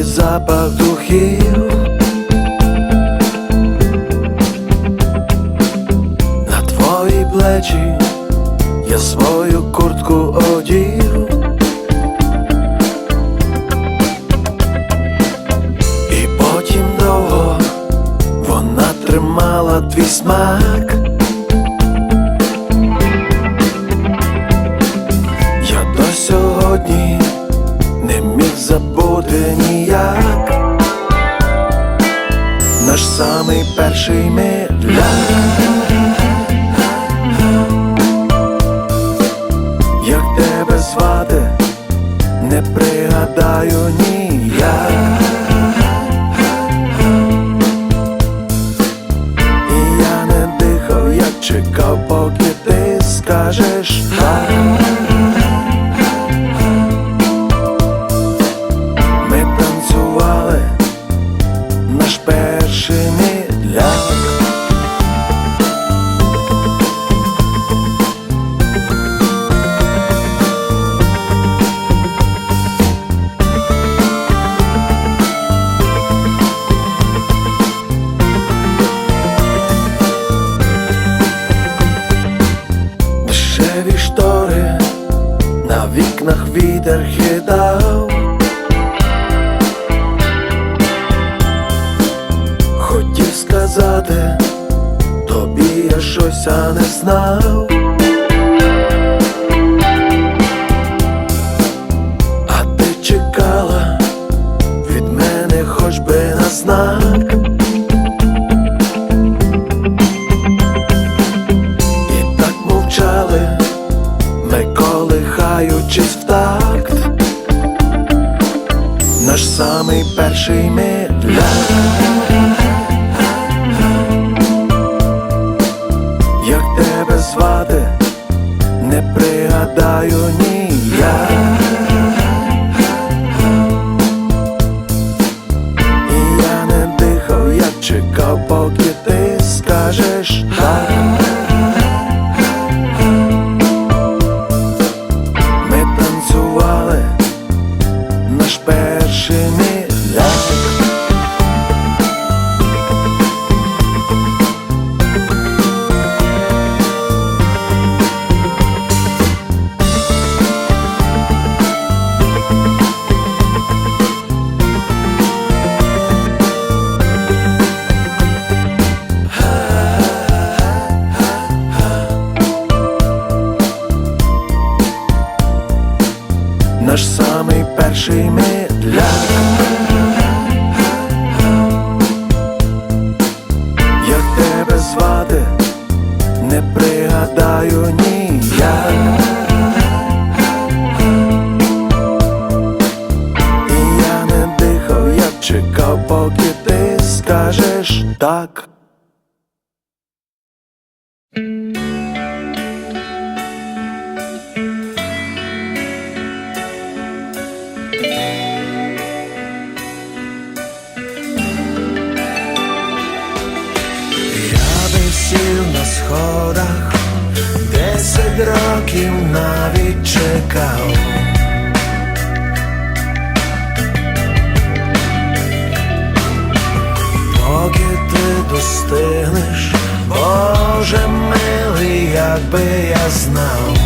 запах духів. старший медляк Як тебе звати, не пригадаю ніяк І я не дихав, як чекав, поки ти скажеш. вітер хитав, хотів сказати, тобі я щось а не знав, а ти чекала від мене, хоч би на знак гадаю, ні я. страждаю років навіть чекав. Поки ти достигнеш, Боже милий, якби я знав.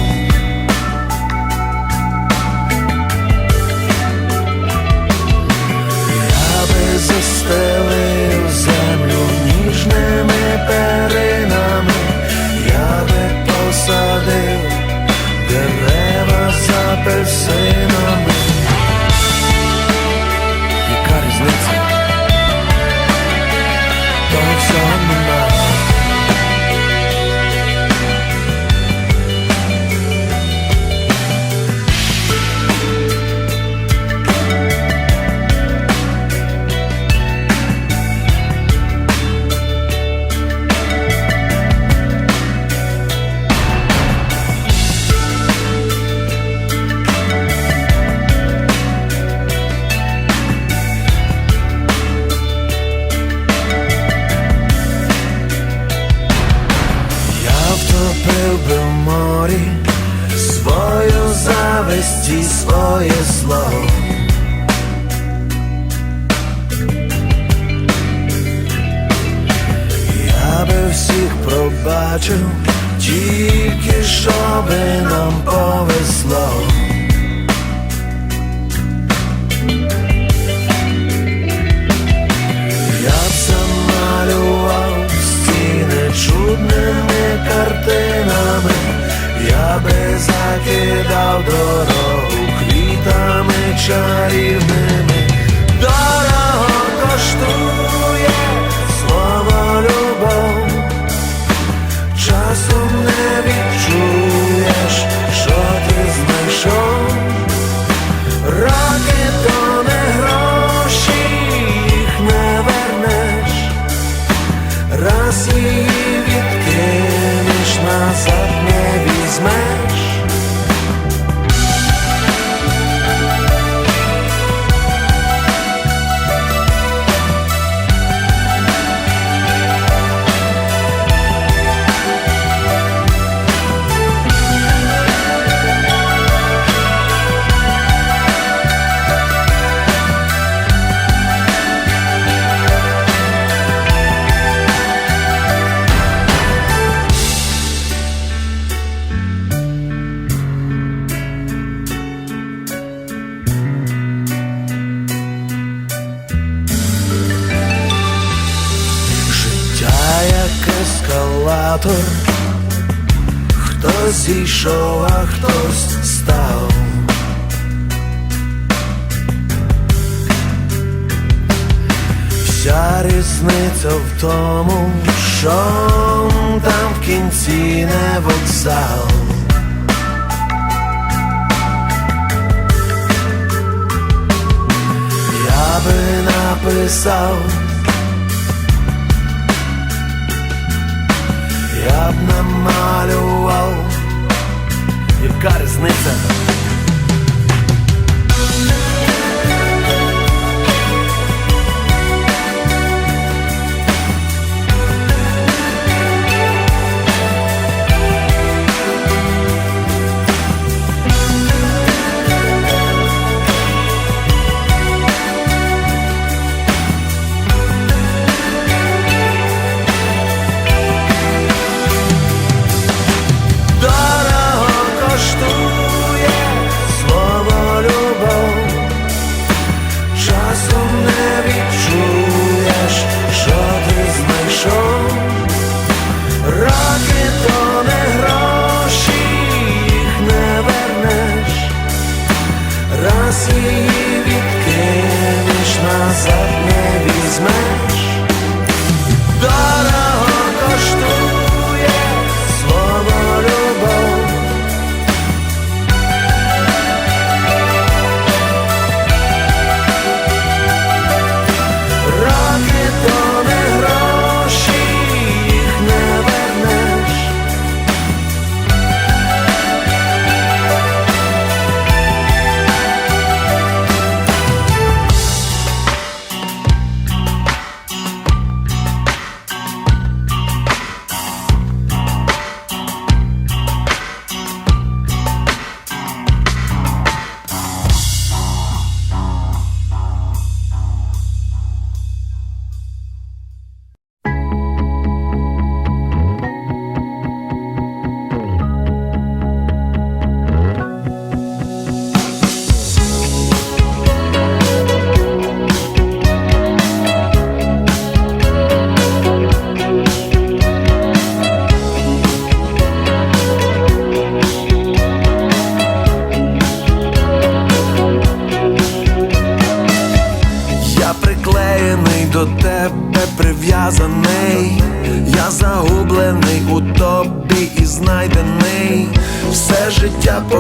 бачив, тільки щоби нам повезло. Я б замалював стіни чудними картинами, я би закидав дорогу квітами чарівними. Ескалатор, хтось зійшов, а хтось став. Вся різниця в тому, що там в кінці не вокзал. Я би написав. Б намалював, яка різниця?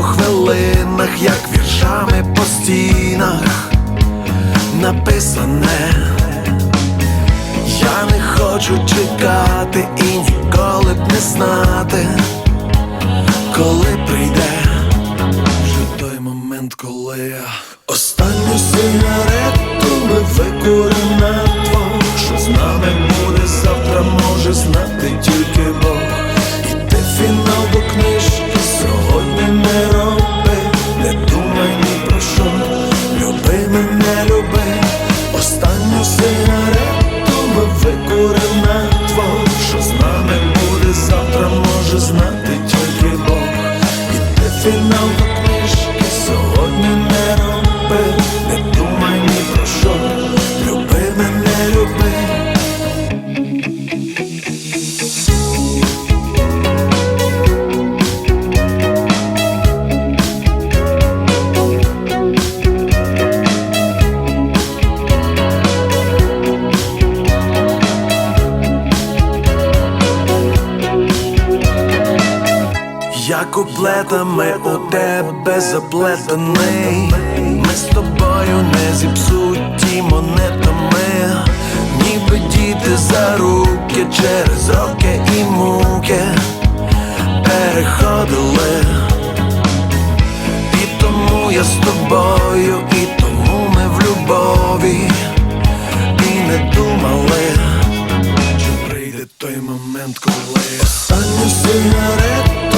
Хвилинах, як віршами по стінах написане. Я не хочу чекати і ніколи б не знати, коли прийде вже той момент, коли я заплетений ми з тобою не зіпсуті монетами, ніби діти за руки через роки і муки переходили, і тому я з тобою, і тому ми в любові, і не думали, що прийде той момент, коли останню сигарету